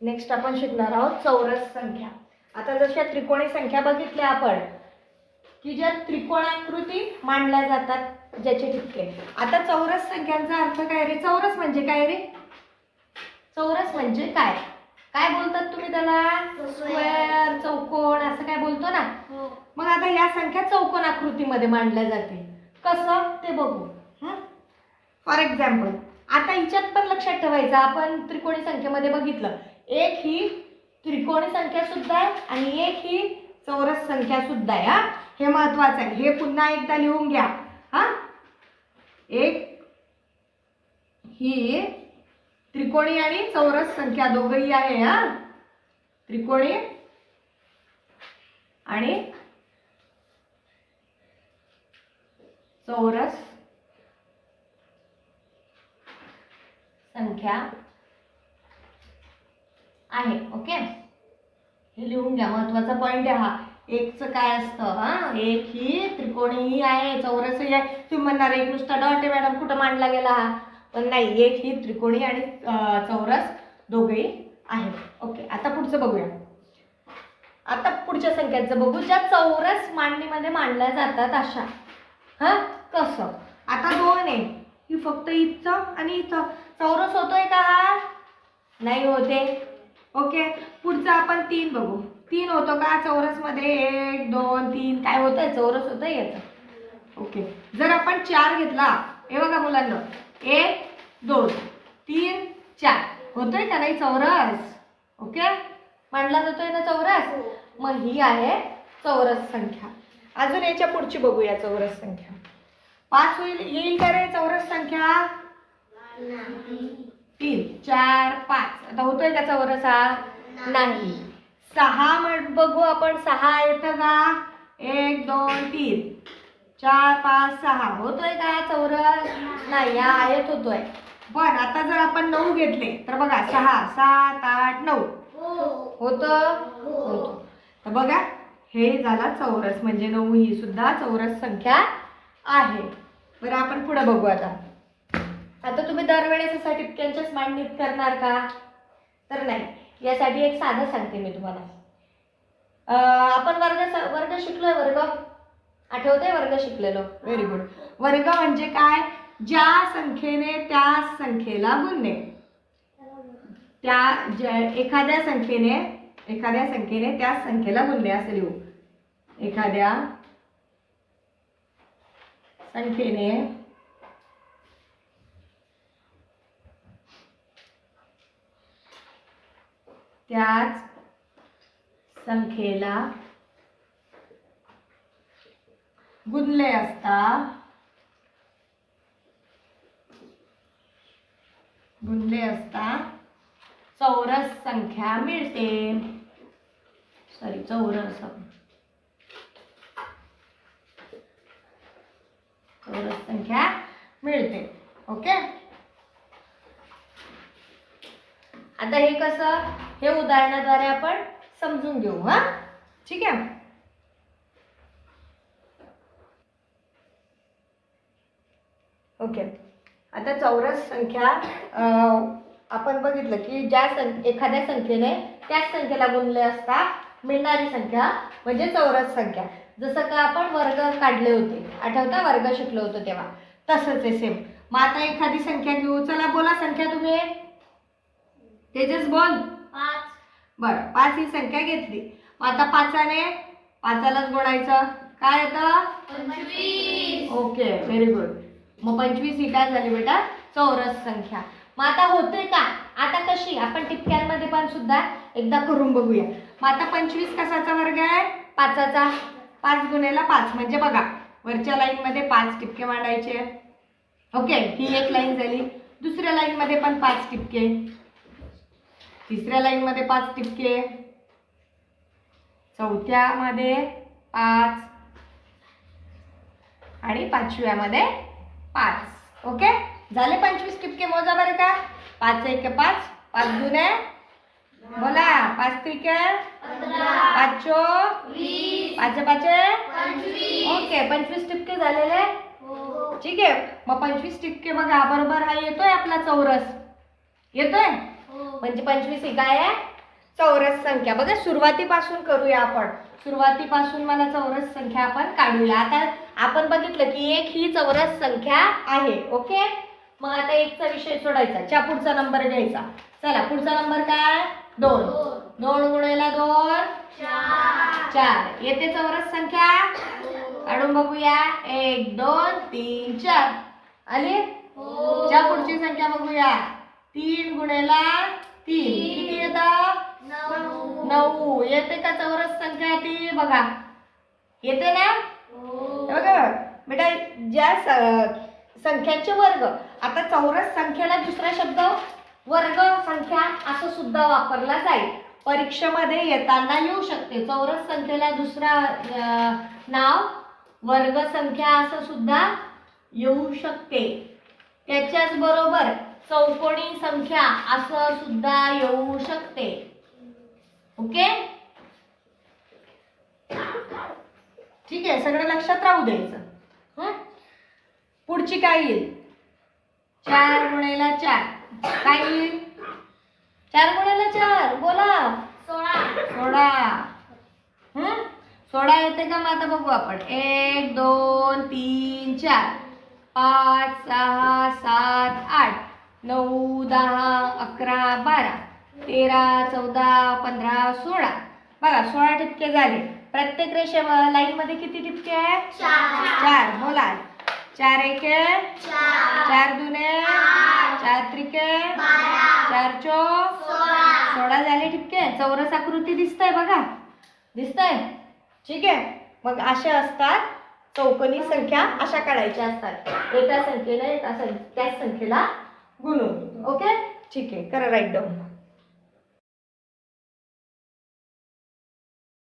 Next आपण शिकणार आहोत चौरस संख्या. आता जशा त्रिकोणी संख्या बघितल्या आपण की ज्या त्रिकोणाकृती मांडल्या जातात ज्याचे ठिपके. आता चौरस संख्यांचा अर्थ काय रे? चौरस म्हणजे काय रे? चौरस म्हणजे काय? काय बोलतात तुम्ही त्याला? स्क्वेअर चौकोन असं काय बोलतो ना? मग आता या संख्या चौकोन आकृतीमध्ये मांडल्या जातील. कसं? ते बघू. फॉर एक्झाम्पल आता हिच्यात पण लक्षात ठेवायचं. आपण त्रिकोणी संख्येमध्ये बघितलं. एक ही त्रिकोणी संख्या सुद्धा आहे आणि एक ही चौरस संख्या सुद्धा आहे हा? हे महत्वाचं आहे. हे पुन्हा एकदा लिहून घ्या. हा? एक ही त्रिकोणी आणि चौरस संख्या दोघही आहे हा? त्रिकोणी आणि चौरस संख्या आहे ओके हे लिहून घ्या महत्त्वाचा पॉईंट आहे हा. एकचं काय असतं हा? एक ही त्रिकोणीही आहे चौरसही आहे. तुम्ही म्हणणार एक नुसता डॉट आहे मॅडम कुठं मांडला गेला हा? पण नाही एक ही त्रिकोणी आणि चौरस दोघेही आहेत. ओके आता पुढचं बघूया. आता पुढच्या संख्यांचं बघू. ज्या चौरस मांडणीमध्ये मांडल्या जातात अशा. हां? कसं? आता दोन आहे. ही फक्त इथं आणि इथं. चौरस होतोय का हा? नाही होते. ओके? पुढचं आपण तीन बघू. तीन होतो का? चौरसमध्ये एक दोन तीन. काय होतंय? चौरस होतंय याचं. ओके. जर आपण चार घेतला हे बघा मुलांना. एक दोन तीन चार. होतोय का नाही चौरस? ओके? मांडला जातोय ना चौरस? मग ही आहे चौरस संख्या. अजून याच्या पुढची बघूया चौरस संख्या. पाच होईल येईल का रे चौरस संख्या? तीन चार पाच. आता होतोय का चौरस हा नाही. सहा म्हण बघू आपण सहा येतं का एक दोन तीन. चार पाच सहा. होतोय का चौरस नाही हा आयत होतोय. पण आता जर आपण नऊ घेतले तर बघा सहा सात आठ नऊ. होत? तर बघा हे झाला चौरस. म्हणजे नऊ ही सुद्धा चौरस संख्या आहे. बरं आपण पुढे बघू आता. आता तुम्ही दरवेळेस असा टिपक्यांच्याच मांडणीत करणार का? तर नाही. यासाठी एक साधं सांगते मी तुम्हाला. आपण वर्ग स- वर्ग शिकलोय वर्ग. आठवतंय वर्ग शिकलेलो? व्हेरी गुड वर्ग म्हणजे काय? ज्या संख्येने त्या संख्येला गुणणे त्या ज्या एखाद्या संख्येने एखाद्या संख्येने त्या संख्येला गुणणे असं लिहू हो. एखाद्या संख्येने त्याच संख्येला गुणले असता गुणले असता चौरस संख्या मिळते. सॉरी चौरस. चौरस संख्या मिळते. ओके आता हे कसं? हे उदाहरणाद्वारे आपण समजून घेऊ हां? ठीक आहे? ओके. आता चौरस संख्या आपण बघितलं की ज्या सं एखाद्या संख्येने त्याच संख्येला गुणले असता मिळणारी संख्या म्हणजे चौरस संख्या. जसं का आपण वर्ग काढले होते आठवता? वर्ग शिकलो होतो तेव्हा. तसंच आहे सेम मग आता एखादी संख्या घेऊ. चला बोला संख्या तुम्ही. तेजस बोल. बरं पाच ही संख्या घेतली. मग आता पाचाने पाचालाच गुणायचं. काय येतं? ओके व्हेरी गुड मग पंचवीस ही काय झाली बेटा? चौरस संख्या. मग आता होते का? आता कशी? आपण टिपक्यांमध्ये पण सुद्धा एकदा करून बघूया. मग आता पंचवीस कसाचा वर्ग आहे? पाचाचा. पाच गुन्हेला पाच. म्हणजे बघा वरच्या लाईनमध्ये पाच टिपके मांडायचे. ओके ही एक लाईन झाली. दुसऱ्या लाईनमध्ये पण पाच टिपके. तिसऱ्या लाईनमध्ये पाच टिपके. चौथ्यामध्ये पाच. आणि पाचव्यामध्ये पाच. ओके? झाले पंचवीस टिपके मोजा बरं का पाच एक पाच. पाच जुने बोला. पाच त्रिके? पाच चो पाच पाचे ओके पंचवीस टिपके झालेले? ठीक आहे. मग पंचवीस टिपके बघा बरोबर हा येतोय आपला चौरस. येतोय? म्हणजे पंचवीस ही काय आहे? चौरस संख्या. बघा सुरुवातीपासून करूया आपण. सुरुवातीपासून मला चौरस संख्या आपण काढूया. आता आपण बघितलं की एक ही चौरस संख्या आहे ओके? मग आता एकचा विषय सोडायचा. च्या पुढचा नंबर घ्यायचा. चला पुढचा नंबर काय? दोन. दोन गुणेला दोन. चार. येते चौरस संख्या? काढून बघूया. एक दोन तीन चार. आली? च्या पुढची संख्या बघूया. तीन गुणेला तीन. किती येतं? नऊ. येते का चौरस संख्या ती? बघा. येते ना? हे. बघा. बेटा ज्या संख्यांचे वर्ग आता चौरस संख्येला दुसरा शब्द वर्ग संख्या असं सुद्धा वापरला जाईल. परीक्षेमध्ये येताना येऊ शकते. चौरस संख्येला दुसरा नाव वर्ग संख्या असं सुद्धा येऊ शकते. त्याच्याच बरोबर चौकोनी संख्या असं सुद्धा येऊ शकते. ओके? ठीक आहे सगळं लक्षात राहू द्यायचं. हं? पुढची काय येईल? चार गुणेला चार. काय येईल? चार गुणेला चार. बोला. सोळा. हं? सोळा येते का मग आता बघू आपण. एक दोन तीन चार. पाच सहा सात आठ. नऊ दहा अकरा बारा तेरा चौदा पंधरा सोळा. बघा सोळा ठिपके झाले. प्रत्येक रेषे लाईन मध्ये किती ठिपके आहे चार. बोला चार एके चार. दुने. चार त्रिके. चार चौक सोळा. झाले ठिपके. चौरस आकृती दिसतंय बघा. दिसतंय? ठीक आहे. मग अशा असतात. चौकोनी संख्या अशा काढायच्या असतात. एका संख्येला एका त्याच संख्येला गुणून ओके ठीक आहे करा राईट डाऊन